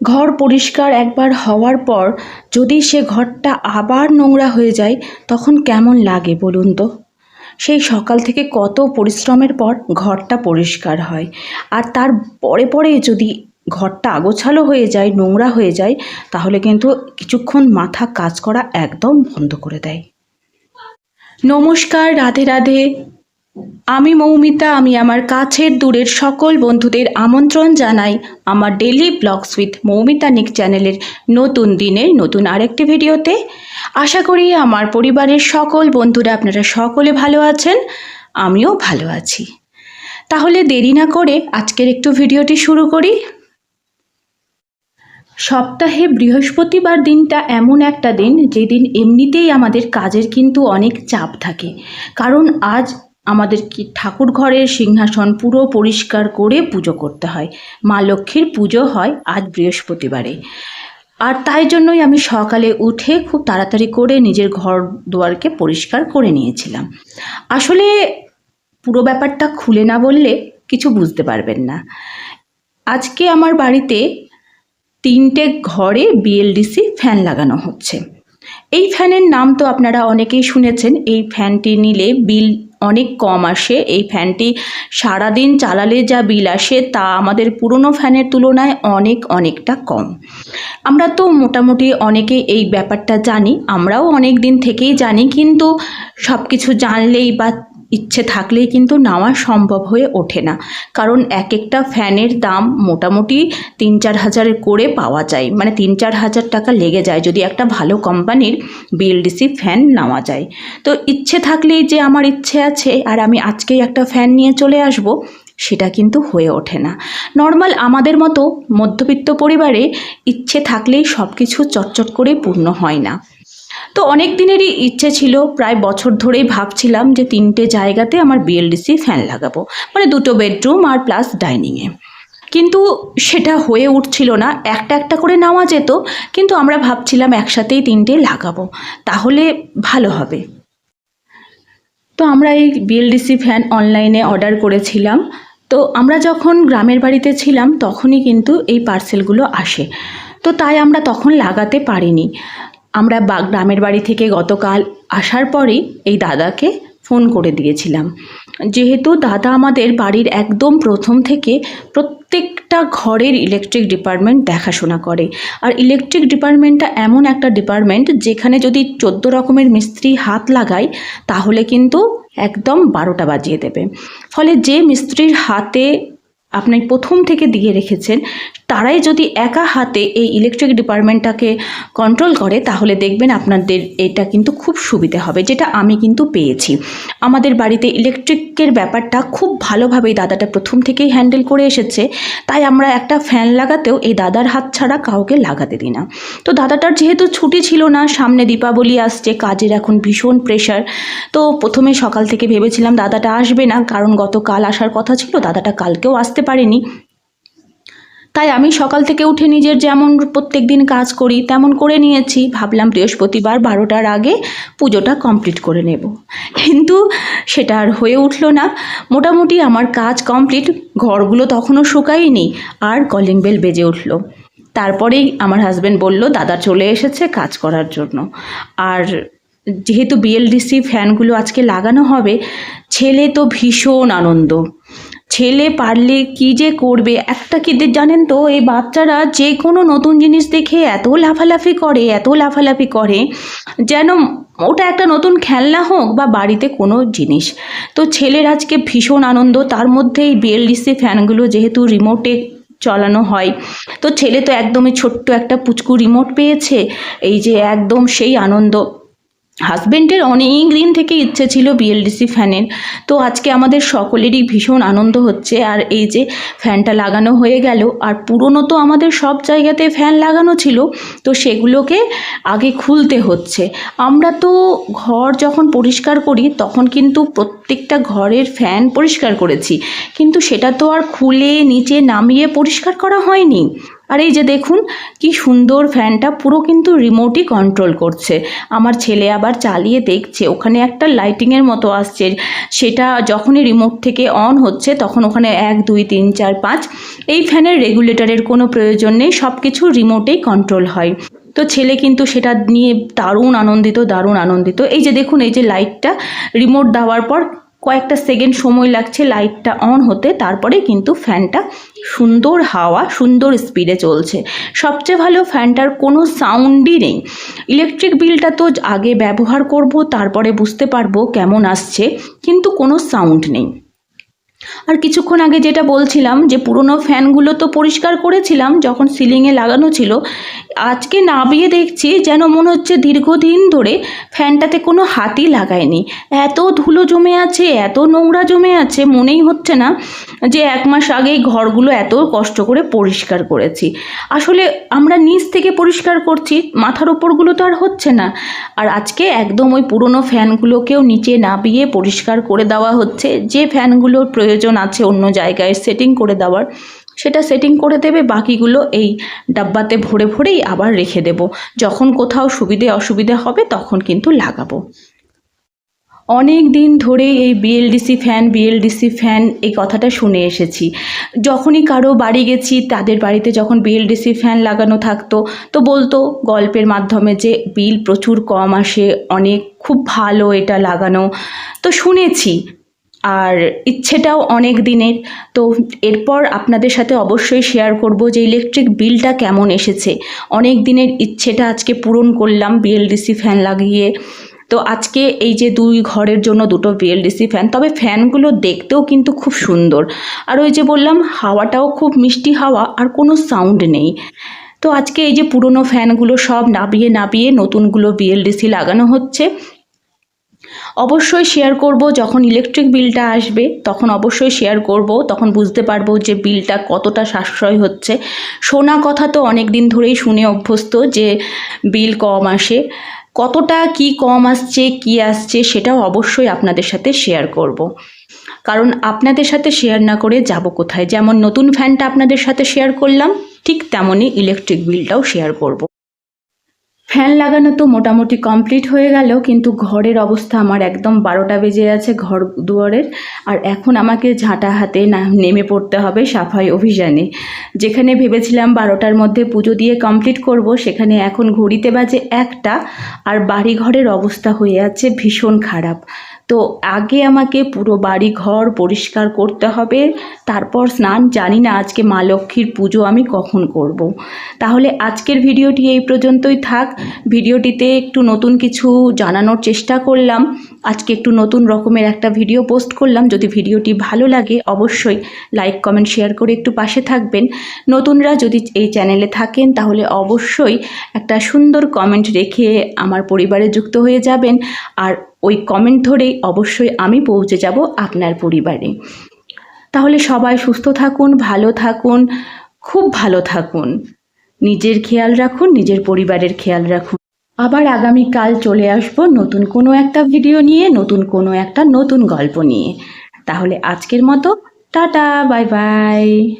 ঘর পরিষ্কার একবার হওয়ার পর যদি সে ঘরটা আবার নোংরা হয়ে যায়, তখন কেমন লাগে বলুন তো? সেই সকাল থেকে কত পরিশ্রমের পর ঘরটা পরিষ্কার হয়। আর তার পরে পরে যদি ঘরটা আগোছালো হয়ে যায়, নোংরা হয়ে যায়, তাহলে কিন্তু কিছুক্ষণ মাথা কাজ করা একদম বন্ধ করে দেয়। নমস্কার, রাধে রাধে। আমি মৌমিতা, আমি আমার কাছের দূরের সকল বন্ধুদের আমন্ত্রণ জানাই আমার ডেলি ব্লগস উইথ মৌমিতা নিক চ্যানেলের নতুন দিনের নতুন আরেকটি ভিডিওতে। আশা করি আমার পরিবারের সকল বন্ধুরা আপনারা সকলে ভালো আছেন, আমিও ভালো আছি। তাহলে দেরি না করে আজকের একটু ভিডিওটি শুরু করি। সপ্তাহে বৃহস্পতিবার দিনটা এমন একটা দিন, যেদিন এমনিতেই আমাদের কাজের কিন্তু অনেক চাপ থাকে। কারণ আজ আমাদের কি ঠাকুর ঘরের সিংহাসন পুরো পরিষ্কার করে পুজো করতে হয়। মা লক্ষ্মীর পুজো হয় আজ বৃহস্পতিবারে। আর তাই জন্যই আমি সকালে উঠে খুব তাড়াতাড়ি করে নিজের ঘর দুয়ারকে পরিষ্কার করে নিয়েছিলাম। আসলে পুরো ব্যাপারটা খুলে না বললে কিছু বুঝতে পারবেন না। আজকে আমার বাড়িতে তিনটে ঘরে বিএলডিসি ফ্যান লাগানো হচ্ছে। এই ফ্যানের নাম তো আপনারা অনেকেই শুনেছেন, এই ফ্যানটি নিলে বিল অনেক কম আসে। এই ফ্যানটি সারাদিন চালালে যা বিল আসে তা আমাদের পুরনো ফ্যানের তুলনায় অনেক অনেকটা কম। আমরা তো মোটামুটি অনেকে এই ব্যাপারটা জানি, আমরাও অনেক দিন থেকেই জানি, কিন্তু সব কিছু জানলেই বা ইচ্ছে থাকলেই কিন্তু নেওয়া সম্ভব হয়ে ওঠে না। কারণ এক একটা ফ্যানের দাম মোটামুটি তিন চার হাজারের করে পাওয়া যায়। মানে তিন চার হাজার টাকা লেগে যায় যদি একটা ভালো কোম্পানির বিএলডিসি ফ্যান নেওয়া যায়। তো ইচ্ছে থাকলেই যে আমার ইচ্ছে আছে আর আমি আজকেই একটা ফ্যান নিয়ে চলে আসব, সেটা কিন্তু হয়ে ওঠে না। নর্মাল আমাদের মতো মধ্যবিত্ত পরিবারে ইচ্ছে থাকলেই সব কিছু চটচট করে পূর্ণ হয় না। তো অনেক দিনেরই ইচ্ছে ছিল, প্রায় বছর ধরেই ভাবছিলাম যে তিনটে জায়গাতে আমার বিএলডিসি ফ্যান লাগাবো মানে দুটো বেডরুম আর প্লাস ডাইনিংয়ে কিন্তু সেটা হয়ে উঠছিল না, একটা একটা করে নেওয়া যেত, কিন্তু আমরা ভাবছিলাম একসাথেই তিনটে লাগাবো, তাহলে ভালো হবে। তো আমরা এই বিএলডিসি ফ্যান অনলাইনে অর্ডার করেছিলাম, তো আমরা যখন গ্রামের বাড়িতে ছিলাম, তখনই কিন্তু এই পার্সেলগুলো আসে। তো তাই আমরা তখন লাগাতে পারিনি। আমরা বা, গ্রামের বাড়ি থেকে গতকাল আসার পরেই এই দাদাকে ফোন করে দিয়েছিলাম। যেহেতু দাদা আমাদের বাড়ির একদম প্রথম থেকে প্রত্যেকটা ঘরের ইলেকট্রিক ডিপার্টমেন্ট দেখাশোনা করে। আর ইলেকট্রিক ডিপার্টমেন্টটা এমন একটা ডিপার্টমেন্ট যেখানে যদি চোদ্দ রকমের মিস্ত্রি হাত লাগায় তাহলে কিন্তু একদম বারোটা বাজিয়ে দেবে। ফলে যে মিস্ত্রির হাতে আপনি প্রথম থেকে দিয়ে রেখেছেন তারাই যদি একা হাতে এই ইলেকট্রিক ডিপার্টমেন্টটাকে কন্ট্রোল করে, তাহলে দেখবেন আপনাদের এটা কিন্তু খুব সুবিধে হবে, যেটা আমি কিন্তু পেয়েছি। আমাদের বাড়িতে ইলেকট্রিকের ব্যাপারটা খুব ভালোভাবেই দাদাটা প্রথম থেকেই হ্যান্ডেল করে এসেছে, তাই আমরা একটা ফ্যান লাগাতেও এই দাদার হাত ছাড়া কাউকে লাগাতে দিই না। তো দাদাটার যেহেতু ছুটি ছিল না, সামনে দীপাবলি আসছে, কাজের এখন ভীষণ প্রেশার তো প্রথমে সকাল থেকে ভেবেছিলাম দাদাটা আসবে না, কারণ গতকাল আসার কথা ছিল, দাদাটা কালকেও আসতে পারেনি। তাই আমি সকাল থেকে উঠে নিজের যেমন প্রত্যেক দিন কাজ করি, তেমন করে নিয়েছি। ভাবলাম বৃহস্পতিবার বারোটার আগে পুজোটা কমপ্লিট করে নেব। কিন্তু সেটা আর হয়ে উঠল না। মোটামুটি আমার কাজ কমপ্লিট ঘরগুলো তখনও শুকায়নি আর কলিং বেল বেজে উঠল। তারপরেই আমার হাজব্যান্ড বলল, দাদা চলে এসেছে কাজ করার জন্য। আর যেহেতু বিএলডিসি ফ্যানগুলো আজকে লাগানো হবে, ছেলে তো ভীষণ আনন্দ। ছেলে পারলে কি যে করবে? একটা কি জানেন তো, এই বাচ্চারা যে কোনো নতুন জিনিস দেখে এত লাফালাফি করে, এত লাফালাফি করে, যেন ওটা একটা নতুন খেলনা হোক বা বাড়িতে কোনো জিনিস। তো ছেলের আজকে ভীষণ আনন্দ, তার মধ্যে এই বিএলডিসি ফ্যানগুলো যেহেতু রিমোটে চালানো হয়, তো ছেলে তো একদমই ছোট্ট একটা পুচকু রিমোট পেয়েছে, এই যে একদম সেই আনন্দ। হাজবেন্ডের অনেক দিন থেকে ইচ্ছে ছিল বিএলডিসি ফ্যানের। তো আজকে আমাদের সকলেরই ভীষণ আনন্দ হচ্ছে আর এই যে ফ্যানটা লাগানো হয়ে গেল আর পুরনো তো আমাদের সব জায়গাতে ফ্যান লাগানো ছিল, তো সেগুলোকে আগে খুলতে হচ্ছে। আমরা তো ঘর যখন পরিষ্কার করি তখন কিন্তু প্রত্যেকটা ঘরের ফ্যান পরিষ্কার করেছি, কিন্তু সেটা তো আর খুলে নিচে নামিয়ে পরিষ্কার করা হয়নি। আর এই যে দেখুন, কি সুন্দর ফ্যানটা পুরো কিন্তু রিমোটই কন্ট্রোল করছে। আমার ছেলে আবার চালিয়ে দেখছে, ওখানে একটা লাইটিংয়ের মতো আসছে। সেটা যখনই রিমোট থেকে অন হচ্ছে, তখন ওখানে এক, দুই, তিন, চার, পাঁচ, এই ফ্যানের রেগুলেটরের কোনো প্রয়োজন নেই সব কিছু রিমোটেই কন্ট্রোল হয়। তো ছেলে কিন্তু সেটা নিয়ে দারুণ আনন্দিত দারুণ আনন্দিত। এই যে দেখুন, এই যে লাইটটা রিমোট দেওয়ার পর কয়েকটা সেকেন্ড সময় লাগছে লাইটটা অন হতে, তারপরে কিন্তু ফ্যানটা সুন্দর হাওয়া, সুন্দর স্পিডে চলছে। সবচেয়ে ভালো ফ্যানটার কোনো সাউন্ডই নেই। ইলেকট্রিক বিলটা তো আগে ব্যবহার করব, তারপরে বুঝতে পারব কেমন আসছে, কিন্তু কোনো সাউন্ড নেই। আর কিছুক্ষণ আগে যেটা বলছিলাম যে পুরনো ফ্যানগুলো তো পরিষ্কার করেছিলাম, যখন সিলিংয়ে লাগানো ছিল আজকে নাবিয়ে দেখছি যেন মনে হচ্ছে দীর্ঘদিন ধরে ফ্যানটাতে কোনো হাতই লাগায়নি। এত ধুলো জমে আছে, এত নোংরা জমে আছে, মনেই হচ্ছে না যে এক মাস আগেই ঘরগুলো এত কষ্ট করে পরিষ্কার করেছি। আসলে আমরা নিচ থেকে পরিষ্কার করছি, মাথার ওপরগুলো তো আর হচ্ছে না। আর আজকে একদম ওই পুরনো ফ্যানগুলোকেও নিচে নাবিয়ে পরিষ্কার করে দেওয়া হচ্ছে। যে ফ্যানগুলোর প্রয়োজন আছে অন্য জায়গায় সেটিং করে দেওয়ার সেটা সেটিং করে দেবে, বাকিগুলো এই ডাব্বাতে ভরে ভরেই আবার রেখে দেব। যখন কোথাও সুবিধে অসুবিধে হবে তখন কিন্তু লাগাবো। অনেক দিন ধরে এই বিএলডিসি ফ্যান বিএলডিসি ফ্যান এই কথাটা শুনে এসেছি। যখনই কারও বাড়ি গেছি, তাদের বাড়িতে যখন বিএলডিসি ফ্যান লাগানো থাকতো, তো বলতো গল্পের মাধ্যমে যে বিল প্রচুর কম আসে, অনেক খুব ভালো এটা লাগানো। তো শুনেছি আর ইচ্ছেটাও অনেক দিনের। তো এরপর আপনাদের সাথে অবশ্যই শেয়ার করব যে ইলেকট্রিক বিলটা কেমন এসেছে। অনেক দিনের ইচ্ছেটা আজকে পূরণ করলাম বিএলডিসি ফ্যান লাগিয়ে। তো আজকে এই যে দুই ঘরের জন্য দুটো বিএলডিসি ফ্যান তবে ফ্যানগুলো দেখতেও কিন্তু খুব সুন্দর। আর ওই যে বললাম, হাওয়াটাও খুব মিষ্টি হাওয়া, আর কোনো সাউন্ড নেই। তো আজকে এই যে পুরনো ফ্যানগুলো সব নাবিয়ে নাবিয়ে নতুনগুলো বিএলডিসি লাগানো হচ্ছে। অবশ্যই শেয়ার করব, যখন ইলেকট্রিক বিলটা আসবে, তখন অবশ্যই শেয়ার করব, তখন বুঝতে পারব যে বিলটা কতটা সাশ্রয় হচ্ছে শোনা কথা তো অনেক দিন ধরেই শুনে অভ্যস্ত যে বিল কম আসে কতটা কি কম আসছে, কি আসছে, সেটাও অবশ্যই আপনাদের সাথে শেয়ার করব। কারণ আপনাদের সাথে শেয়ার না করে যাব কোথায় যেমন নতুন ফ্যানটা আপনাদের সাথে শেয়ার করলাম, ঠিক তেমনই ইলেকট্রিক বিলটাও শেয়ার করব। ফ্যান লাগানো তো মোটামুটি কমপ্লিট হয়ে গেল, কিন্তু ঘরের অবস্থা আমার একদম বারোটা বেজে আছে ঘর দুয়ারের। আর এখন আমাকে ঝাঁটা হাতে না, নেমে পড়তে হবে সাফাই অভিযানে। যেখানে ভেবেছিলাম বারোটার মধ্যে পুজো দিয়ে কমপ্লিট করব, সেখানে এখন ঘড়িতে বাজে একটা, আর বাড়ি ঘরের অবস্থা হয়ে আছে ভীষণ খারাপ। তো আগে আমাকে পুরো বাড়ি ঘর পরিষ্কার করতে হবে। তারপর স্নান, জানি না আজকে মা লক্ষ্মীর পুজো আমি কখন করব। তাহলে আজকের ভিডিওটি এই পর্যন্তই থাক। ভিডিওটিতে একটু নতুন কিছু জানানোর চেষ্টা করলাম। আজকে একটু নতুন রকমের একটা ভিডিও পোস্ট করলাম। যদি ভিডিওটি ভালো লাগে, অবশ্যই লাইক, কমেন্ট, শেয়ার করে একটু পাশে থাকবেন। নতুনরা যদি এই চ্যানেলে থাকেন, তাহলে অবশ্যই একটা সুন্দর কমেন্ট রেখে আমার পরিবারে যুক্ত হয়ে যাবেন। আর ওই কমেন্ট ধরেই অবশ্যই আমি পৌঁছে যাব আপনার পরিবারে। তাহলে সবাই সুস্থ থাকুন, ভালো থাকুন, খুব ভালো থাকুন। নিজের খেয়াল রাখুন, নিজের পরিবারের খেয়াল রাখুন। আবার আগামীকাল চলে আসব নতুন কোনো একটা ভিডিও নিয়ে, নতুন কোনো একটা নতুন গল্প নিয়ে। তাহলে আজকের মতো, টাটা বাই বাই